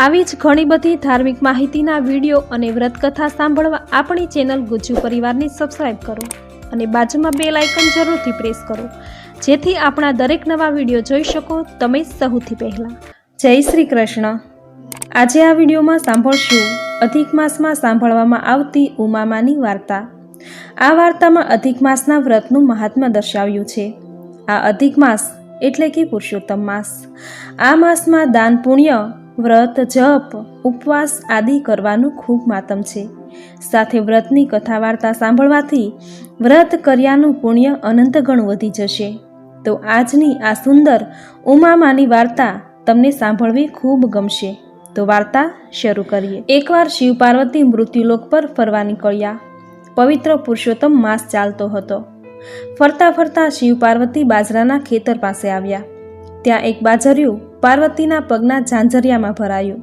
આવી જ ઘણી બધી ધાર્મિક માહિતીના વીડિયો અને વ્રતકથા સાંભળવા આપણી ચેનલ ગુજ્જુ પરિવારને સબસ્ક્રાઈબ કરો અને બાજુમાં બે લાઇકન જરૂરથી પ્રેસ કરો. જેથી આપણા દરેક નવા વીડિયો જોઈ શકો તમે સૌથી પહેલાં. જય શ્રી કૃષ્ણ. આજે આ વિડીયોમાં સાંભળશું અધિક માસમાં સાંભળવામાં આવતી ઉમામાની વાર્તા. આ વાર્તામાં અધિક માસના વ્રતનું મહાત્મ્ય દર્શાવ્યું છે. આ અધિક માસ એટલે કે પુરુષોત્તમ માસ. આ માસમાં દાન પુણ્ય વ્રત, જપ, ઉપવાસ આદિ કરવાનું ખૂબ માતમ છે. સાથે વ્રતની કથા વાર્તા સાંભળવાથી વ્રત કર્યાનું પુણ્ય અનંત ગણું વધી જશે. તો આજની આ સુંદર ઉમામાની વાર્તા તમને સાંભળવી ખૂબ ગમશે. તો વાર્તા શરૂ કરીએ. એકવાર શિવ પાર્વતી મૃત્યુલોક પર ફરવા નીકળ્યા. પવિત્ર પુરુષોત્તમ માસ ચાલતો હતો. ફરતા ફરતા શિવ પાર્વતી બાજરાના ખેતર પાસે આવ્યા. ત્યાં એક બાજરિયું પાર્વતીના પગના ઝાંઝરિયામાં ભરાયું.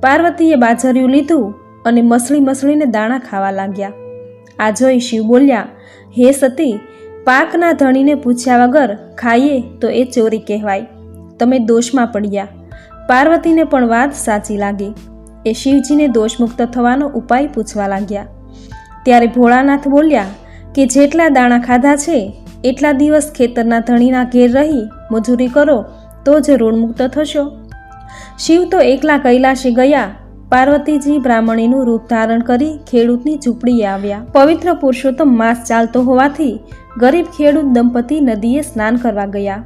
પાર્વતીએ બાજરિયું લીધું અને મસળી મસળીને દાણા ખાવા લાગ્યા. આ જોઈ શિવ બોલ્યા, હે સતી, પાકના ધણીને પૂછ્યા વગર ખાઈએ તો એ ચોરી કહેવાય. તમે દોષમાં પડ્યા. પાર્વતીને પણ વાત સાચી લાગી. એ શિવજીને દોષમુક્ત થવાનો ઉપાય પૂછવા લાગ્યા. ત્યારે ભોળાનાથ બોલ્યા, કે જેટલા દાણા ખાધા છે, એટલા દિવસ ખેતરના ધણીના ઘેર રહી મજૂરી કરો તો જ ઋણમુક્ત થશો. શિવ તો એકલા કૈલાશે ગયા. પાર્વતીજી બ્રાહ્મણીનું રૂપ ધારણ કરી ખેડૂતની ઝૂંપડીએ આવ્યા. પવિત્ર પુરુષોત્તમ માસ ચાલતો હોવાથી ગરીબ ખેડૂત દંપતી નદીએ સ્નાન કરવા ગયા.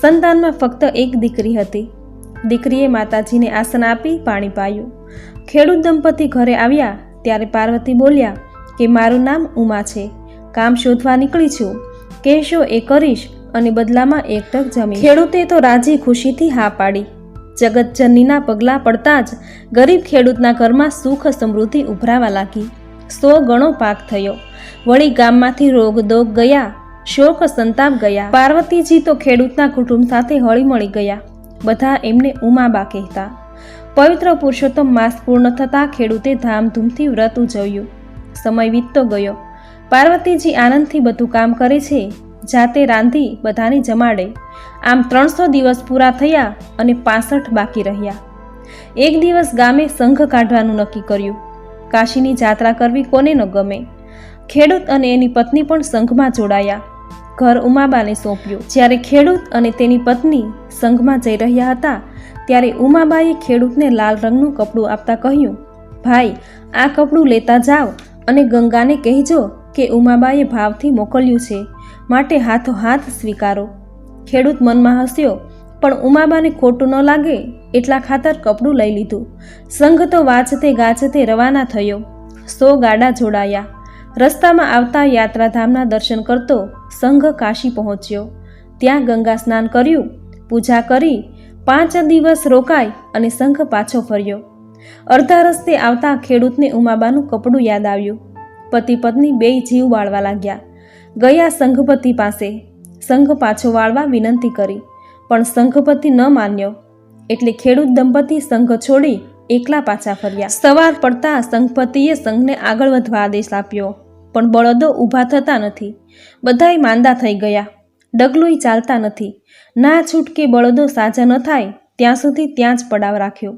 સંતાનમાં ફક્ત એક દીકરી હતી. દીકરીએ માતાજીને આસન આપી પાણી પાયું. ખેડૂત દંપતી ઘરે આવ્યા ત્યારે પાર્વતી બોલ્યા કે મારું નામ ઉમા છે. કામ શોધવા નીકળી છું. કહેશો એ કરીશ અને બદલામાં એક ટક જમીન. ખેડૂતે તો રાજી ખુશીથી હા પાડી. જગતજનનીના પગલાં પડતા જ ગરીબ ખેડૂતના ઘરમાં સુખ સમૃદ્ધિ ઉભરાવા લાગી. સો ગણો પાક થયો. વળી ગામમાંથી રોગ દોગ ગયા, શોક સંતાપ ગયા. પાર્વતીજી તો ખેડૂતના કુટુંબ સાથે હળીમળી ગયા. બધા એમને ઉમાબા કહેતા. પવિત્ર પુરુષોત્તમ માસ પૂર્ણ થતાં ખેડૂતે ધામધૂમથી વ્રત ઉજવ્યું. સમય વીતતો ગયો. પાર્વતીજી આનંદથી બધું કામ કરે છે. જાતે રાંધી બધાને જમાડે. આમ ત્રણસો દિવસ પૂરા થયા અને પાસઠ બાકી રહ્યા. એક દિવસ ગામે સંઘ કાઢવાનું નક્કી કર્યું. કાશીની જાત્રા કરવી કોને ન ગમે. ખેડૂત અને એની પત્ની પણ સંઘમાં જોડાયા. ઘર ઉમાબાને સોંપ્યું. જ્યારે ખેડૂત અને તેની પત્ની સંઘમાં જઈ રહ્યા હતા, ત્યારે ઉમાબાએ ખેડૂતને લાલ રંગનું કપડું આપતા કહ્યું, ભાઈ, આ કપડું લેતા જાઓ અને ગંગાને કહેજો કે ઉમાબાએ ભાવથી મોકલ્યું છે. માટે હાથો હાથ સ્વીકારો. ખેડૂત મનમાં હસ્યો, પણ ઉમાબાને ખોટું ન લાગે એટલા ખાતર કપડું લઈ લીધું. સંઘ તો વાંચતે ગાજતે રવાના થયો. સો ગાડા જોડાયા. રસ્તામાં આવતા યાત્રાધામના દર્શન કરતો સંઘ કાશી પહોંચ્યો. ત્યાં ગંગા સ્નાન કર્યું, પૂજા કરી, પાંચ દિવસ રોકાય અને સંઘ પાછો ફર્યો. અડધા રસ્તે આવતા ખેડૂતને ઉમાબાનું કપડું યાદ આવ્યું. પતિ પત્ની બેય જીવ વાળવા લાગ્યા. ગયા સંઘપતિ પાસે. સંઘ પાછો વાળવા વિનંતી કરી, પણ સંઘપતિ ન માન્યો. એટલે ખેડૂત દંપતી સંઘ છોડી એકલા પાછા ફર્યા. સવાર પડતા સંઘપતિએ સંઘને આગળ વધવા આદેશ આપ્યો, પણ બળદો ઊભા થતા નથી. બધાય માંદા થઈ ગયા. ડગલુંય ચાલતા નથી. ના છૂટકે બળદો સાજા ન થાય, ત્યાં સુધી ત્યાં જ પડાવ રાખ્યો.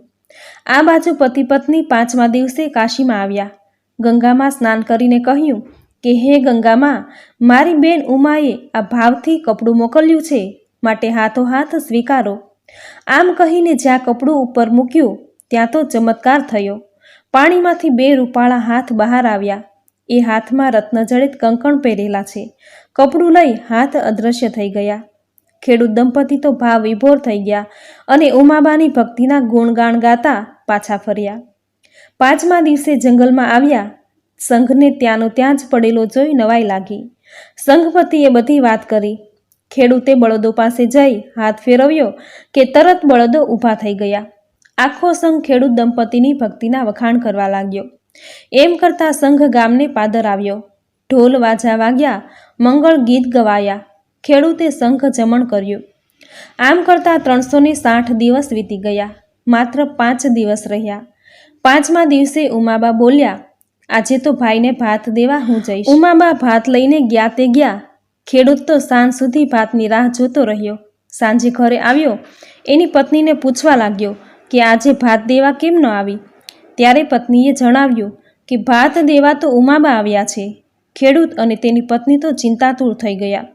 આ બાજુ પતિ પત્ની પાંચમા દિવસે કાશીમાં આવ્યા. ગંગામાં સ્નાન કરીને કહ્યું કે હે ગંગામાં, મારી બેન ઉમાએ આ ભાવથી કપડું મોકલ્યું છે, માટે હાથો હાથ સ્વીકારો. આમ કહીને જ્યાં કપડું ઉપર મૂક્યું, ત્યાં તો ચમત્કાર થયો. પાણીમાંથી બે રૂપાળા હાથ બહાર આવ્યા. એ હાથમાં રત્નજડિત કંકણ પહેરેલા છે. કપડું લઈ હાથ અદૃશ્ય થઈ ગયા. ખેડૂત દંપતી તો ભાવ વિભોર થઈ ગયા અને ઉમાબાની ભક્તિના ગુણગાન ગાતા પાછા ફર્યા. પાંચમા દિવસે જંગલમાં આવ્યા. સંઘને ત્યાંનો ત્યાં જ પડેલો જોઈ નવાઈ લાગી. સંઘપતિએ બધી વાત કરી. ખેડૂતે બળદો પાસે જઈ હાથ ફેરવ્યો કે તરત બળદો ઊભા થઈ ગયા. આખો સંઘ ખેડૂત દંપતીની ભક્તિના વખાણ કરવા લાગ્યો. એમ કરતાં સંઘ ગામને પાદર આવ્યો. ઢોલ વાજા વાગ્યા, મંગળ ગીત ગવાયા. ખેડૂતે સંઘ જમણ કર્યું. આમ કરતાં ત્રણસો ને સાઠ દિવસ વીતી ગયા. માત્ર પાંચ દિવસ રહ્યા. પાંચમા દિવસે ઉમાબા બોલ્યા આજે તો ભાઈને ભાત દેવા હું જઈશ. ઉમાબા ભાત લઈને ગયા તે ગયા. ખેડૂત તો સાંજ સુધી ભાતની રાહ જોતો રહ્યો. સાંજે ઘરે આવ્યો. એની પત્નીને પૂછવા લાગ્યો કે આજે ભાત દેવા કેમ ન આવી? ત્યારે પત્નીએ જણાવ્યું કે ભાત દેવા તો ઉમાબા આવ્યા છે. ખેડૂત અને તેની પત્ની તો ચિંતાતુર થઈ ગયા.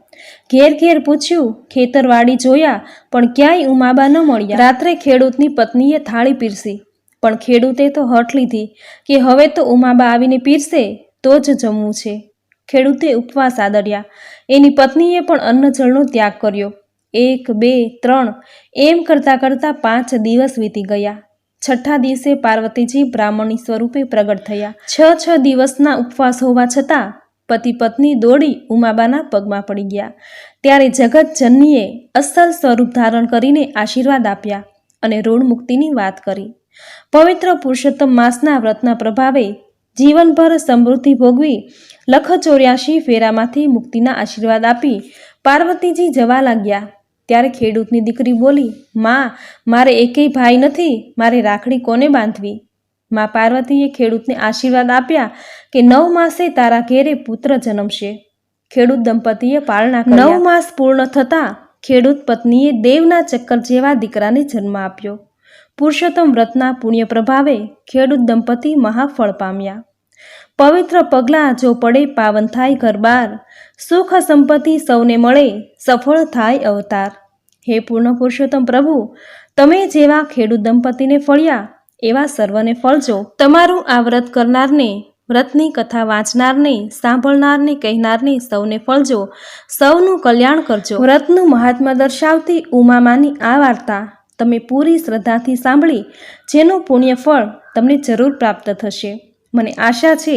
ઘેર ઘેર પૂછ્યું ખેતરવાડી જોયા પણ ક્યાંય ઉમાબા ન મળ્યા. રાત્રે ખેડૂતની પત્નીએ થાળી પીરસી. પણ ખેડૂતે તો હઠ લીધી કે હવે તો ઉમાબા આવીને પીરસે, તો જ જમવું છે. ખેડૂતે ઉપવાસ આદર્યા. એની પત્નીએ પણ અન્નજળનો ત્યાગ કર્યો. એક, બે, ત્રણ, એમ કરતાં કરતાં પાંચ દિવસ વીતી ગયા. છઠ્ઠા દિવસે પાર્વતીજી બ્રાહ્મણી સ્વરૂપે પ્રગટ થયા. છ છ દિવસના ઉપવાસ હોવા છતાં પતિ પત્ની દોડી ઉમાબાના પગમાં પડી ગયા. ત્યારે જગત જનનીએ અસલ સ્વરૂપ ધારણ કરીને આશીર્વાદ આપ્યા અને ઋણ મુક્તિની વાત કરી. પવિત્ર પુરુષોત્તમ માસના વ્રતના પ્રભાવે જીવનભર સમૃદ્ધિ ભોગવી લખ ચોર્યાસી ફેરામાંથી મુક્તિના આશીર્વાદ આપી પાર્વતીજી જવા લાગ્યા. ત્યારે ખેડૂતની દીકરી બોલી, માં, મારે એકેય ભાઈ નથી, મારે રાખડી કોને બાંધવી? માં પાર્વતીએ ખેડૂતને આશીર્વાદ આપ્યા કે નવ માસે તારા ઘેરે પુત્ર જન્મશે. ખેડૂત દંપતીએ પાળના નવ માસ પૂર્ણ થતાં ખેડૂત પત્નીએ દેવના ચક્કર જેવા દીકરાને જન્મ આપ્યો. પુરુષોત્તમ વ્રતના પુણ્ય પ્રભાવે ખેડૂત દંપતી મહાફળ પામ્યા. પવિત્ર પગલાં જો પડે પાવન થાય ઘરબાર, સુખ સંપત્તિ સૌને મળે, સફળ થાય અવતાર. હે પૂર્ણ પુરુષોત્તમ પ્રભુ, તમે જેવા ખેડૂત દંપતીને ફળ્યા, એવા સર્વને ફળજો. તમારું આ વ્રત કરનારને, વ્રતની કથા વાંચનારને, સાંભળનારને, કહેનારને સૌને ફળજો. સૌનું કલ્યાણ કરજો. વ્રતનું મહાત્મા દર્શાવતી ઉમામાની આ વાર્તા તમે પૂરી શ્રદ્ધાથી સાંભળી, જેનું પુણ્ય ફળ તમને જરૂર પ્રાપ્ત થશે. મને આશા છે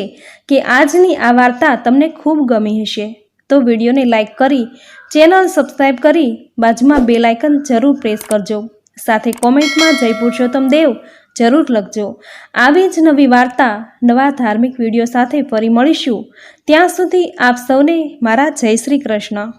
કે આજની આ વાર્તા તમને ખૂબ ગમી હશે. તો વિડીયોને લાઇક કરી, ચેનલ સબસ્ક્રાઈબ કરી બાજુમાં બે લાઇકન જરૂર પ્રેસ કરજો. સાથે કોમેન્ટમાં જય પુરુષોત્તમ દેવ જરૂર લખજો. આવી જ નવી વાર્તા, નવા ધાર્મિક વીડિયો સાથે ફરી મળીશું. ત્યાં સુધી આપ સૌને મારા જય શ્રી કૃષ્ણ.